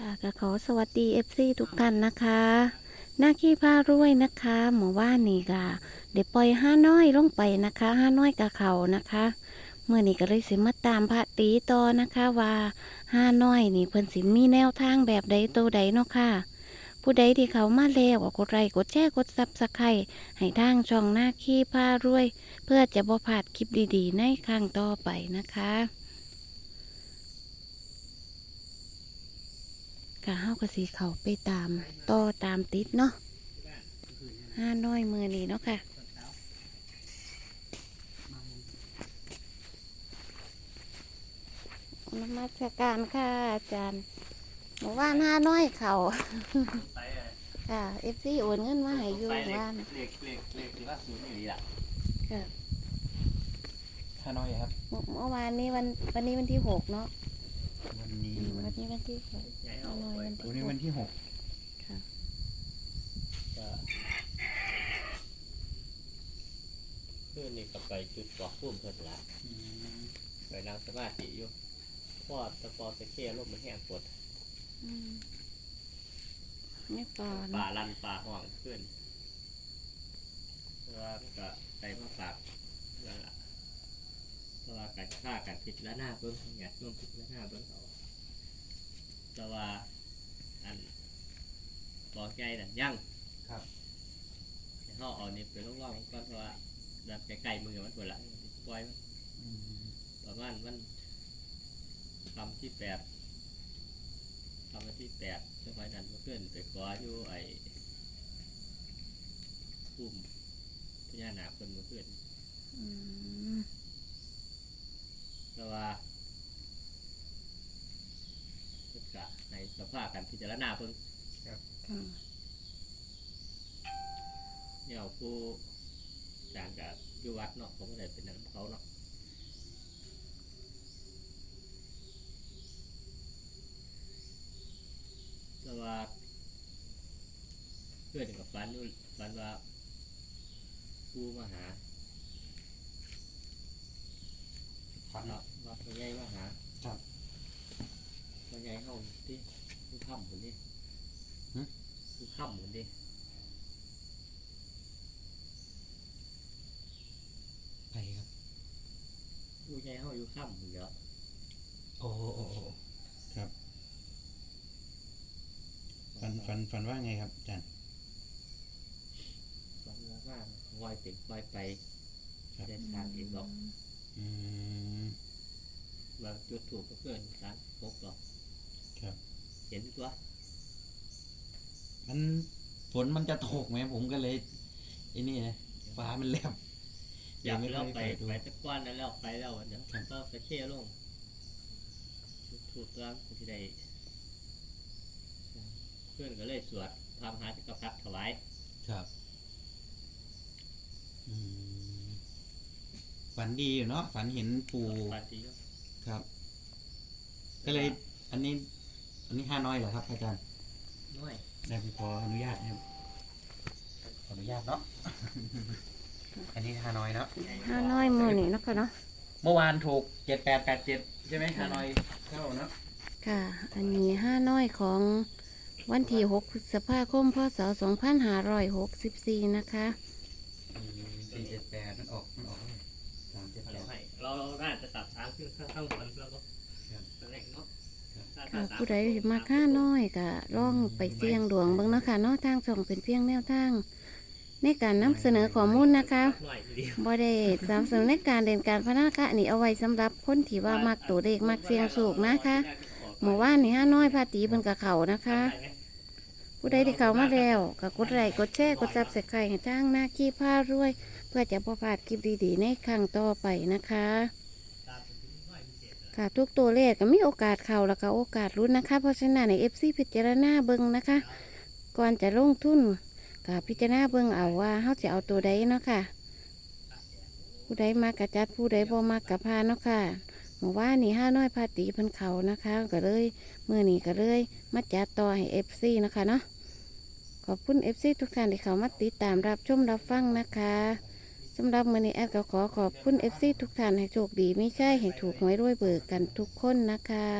ค่ะก็ขอสวัสดี FC ทุกท่านนะคะ หน้าขี้ผ้ารวยนะคะหมู่ว่านนี่ก็เดี๋ยวปล่อยห้าน้อยลงไปนะคะห้าน้อยกับเขานะคะเมื่อนี้ก็เลยสิมาตามพระตีต่อนะคะว่าห้าน้อยนี่เพิ่นสิมีแนวทางแบบใดตัวใดเนาะค่ะ ผู้ใดที่เขามาแล้วก็กดไลค์กดแชร์กดซับสไครต์ให้ทางช่องหน้าขี้ผ้ารวย เพื่อจะบ่พลาดคลิปดีๆ ในครั้งต่อไปนะคะ ก็เฮาก็สิเขาไปตามต่อตามติดเนาะห้าน้อยมือนี้เนาะค่ะนมัสการค่ะอาจารย์บอกว่าห้าน้อยเขาค่ะเอฟซีโอนเงินมาให้อยู่ไปเลขว่านเลขเลขเลขที่ว่าศูนย์อย่างนี้ล่ะค่ะฮานอยครับเมื่อเมื่อวานนี้วันวันนี้วันที่หกเนาะ วันนี้อืมวันวันนี้วันที่หกย้ายห้าเอาน้อยไว้วันวันที่นี้หวักนที่หกค่ะ ก็เพื่อนนี่ก็ไปจุดบอกพุ่มเพิ่นละไปนั่งสมาธิอยู่พอตะปอตะเข้ลมมันแห้งปวดอืมไม่ปอนป่าลันป่าห่วงเพื่อนเพราะว่ามันก็ไปมาฝากนั่นล่ะ เพราะว่าการฆ่าการผิดและหน้าเบิ้งหยาดร่วมผิดและหน้าเบิ้งเอาแต่ว่าอันบอกใจนั่นยังครับให้เขาเอานี่ไปลงร่องก่อนเพราะว่าดับใกล้ๆมือมันปวดละปล่อยมันประมาณมันคำที่แปดคำวันที่แปดจังหวะนั้นมันเพื่อนไปขออยู่ไอ้พุ่มพญานาคเพิ่นมาเพื่อนอืม แต่ว่าเพิ่นกะในสภาพการพิจารณาเพิ่นค่ะ เนี่ยเอาผู้จางกับอยู่วัดเนาะผมก็เลยเป็นนักเขาเนาะแต่ว่าเพื่อนกับฟันอยู่ฟันว่าผู้มาหา ฝันว่าว่าพ่อใหญ่มาหาครับพ่อใหญ่เฮาที่ผู้ค่ำคนนี้หึผู้ค่ำคนนี้ไปครับ ผู้ใหญ่เฮาอยู่ค่ำคนเดียวโอ้โอ้โอ้โอ้ครับฝันฝันฝันว่าไงครับอาจารย์ ฝันว่าว่าวอยเป็นวอยไปครับได้ทางเองหรอกอืม บางจุดถูกก็เพื่อนสารพบหรอกครับ เห็นตัวมันฝนมันจะตกไหมผมก็เลยไอ้นี่นะฟ้ามันแลบอยากไม่ค่เราอยไปดูไปตะกว้านนั้นแล้วไปแล้วเดี๋ยวครับก็ไปเชี่ยลงจุดถูกตัวที่ใดเพื่อนก็เลยสวดทำหาจักรพรรดิถวายครับอืมฝันดีอยู่เนาะฝันเห็นปู่ปาฏิโย ครับ ก็เลยอันนี้ อันนี้ห้าน้อยเหรอครับ อาจารย์น้อยได้ผมขออนุญาตนะครับขออนุญาตเนาะ อันนี้ฮานอยเนาะห้าน้อยมือนี้เนาะค่ะเนาะเมื่อวานถูกเจ็ดแปดแปดเจ็ดใช่ไหมฮานอยเข้าเนาะค่ะ อันนี้ห้าน้อยของวันที่หกพฤษภาคมพศสองพันห้าร้อยหกสิบสี่นะคะสี่เจ็ดแปดมันออกมันออกสามเจ็ดแปเราดให้ เราน่าจะสับทางขึ้นข้างข้างบนแล้วก็ครับตะเล็กเนาะค่ะผู้ใดมาค่าน้อยก็ล่องไปเสี่ยงดวงเบิ่งเนาะค่ะเนาะทางช่องเป็นเพียงแนวทาง ในการนำเสนอข้อมูลนะคะหน่อยเดียวบ่ได้สามสนุนในการเด่นการพนักะนี่เอาไว้สำหรับคนที่ว่ามักตัวเลขมักเสี่ยงโชคนะคะหมู่ว่านนี่ห้าน้อยพาตีเพิ่นกับเขานะคะ ผู้ใดที่เข้ามาแล้วก็กดไลค์กดแชร์กดซับสไครต์ให้ทางหน้าขี้ผ้ารวย เพื่อจะบ่พลาดคลิปดีๆ ในครั้งต่อไปนะคะ ค่ะทุกตัวเลขก็มีโอกาสเข้าแล้วก็โอกาสรุ้นนะคะ เพราะฉะนั้นใน FC พิจารณาเบิ่งนะคะ ก่อนจะลงทุนก็พิจารณาเบิ่งเอาว่าเฮาจะเอาตัวใดเนาะค่ะผู้ใดมากกะจัดผู้ใดบ่มากกะพานเนาะค่ะหมู่ว่านี่ห้าน้อยพาตีเพิ่นเขานะคะ ก็เลยมื้อนี้ก็เลยมาจัดต่อให้ FC นะคะเนาะขอบคุณ FC ทุกท่านที่เข้ามาติดตามรับชมรับฟังนะคะ สำหรับมือนี้แอดก็ขอขอบคุณเอฟซีทุกท่านให้โชคดีไม่ใช่ให้ถูกหวยรวยเบิกกันทุกคนนะคะ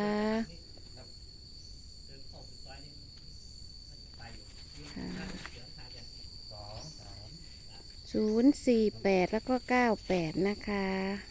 ศูนย์สี่แปดแล้วก็เก้าแปดนะคะ